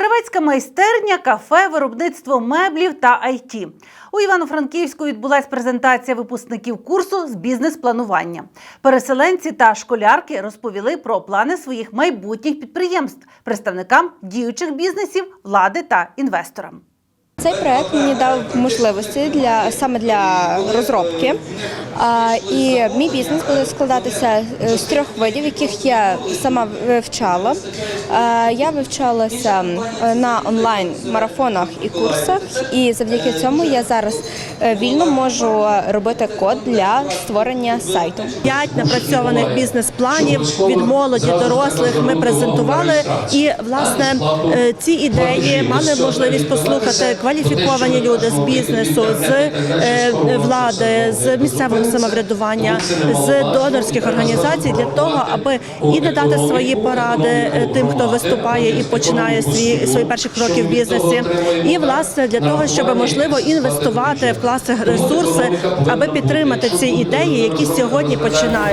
Кравецька майстерня, кафе, виробництво меблів та IT. У Івано-Франківську відбулась презентація випускників курсу з бізнес-планування. Переселенці та школярки розповіли про плани своїх майбутніх підприємств представникам діючих бізнесів, влади та інвесторам. Цей проект мені дав можливості для саме для розробки. І мій бізнес буде складатися е, з трьох видів, яких я сама вивчала. Я вивчалася на онлайн марафонах і курсах, і завдяки цьому я зараз е, вільно можу робити код для створення сайту. П'ять напрацьованих бізнес-планів від молоді дорослих ми презентували. І власне е, ці ідеї мали можливість послухати кваліфіковані люди з бізнесу, з е, влади, з місцевого самоврядування, з донорських організацій для того, аби і надати свої поради е, тим, хто виступає і починає свої свої перші кроки в бізнесі, і власне для того, щоб можливо інвестувати, вкласти ресурси, аби підтримати ці ідеї, які сьогодні починаються.